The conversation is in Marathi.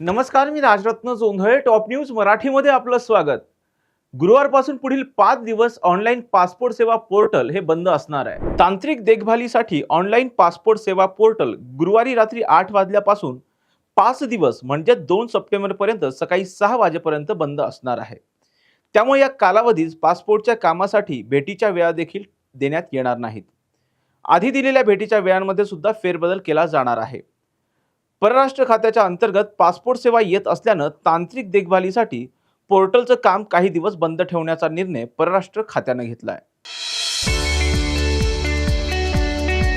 नमस्कार मी राजरत्न जोंधळे. टॉप न्यूज मराठीमध्ये आपलं स्वागत. गुरुवारपासून पुढील पाच दिवस ऑनलाईन पासपोर्ट सेवा पोर्टल हे बंद असणार आहे. तांत्रिक देखभालीसाठी ऑनलाईन पासपोर्ट सेवा पोर्टल गुरुवारी रात्री आठ वाजल्यापासून पाच दिवस म्हणजे दोन सप्टेंबरपर्यंत सकाळी सहा वाजेपर्यंत बंद असणार आहे. त्यामुळे या कालावधीत पासपोर्टच्या कामासाठी भेटीच्या वेळा देखील देण्यात येणार नाहीत. आधी दिलेल्या भेटीच्या वेळांमध्ये सुद्धा फेरबदल केला जाणार आहे. परराष्ट्र खात्याच्या अंतर्गत पासपोर्ट सेवा येत असल्यानं तांत्रिक देखभालीसाठी पोर्टलचं काम काही दिवस बंद ठेवण्याचा निर्णय परराष्ट्र खात्यानं घेतला आहे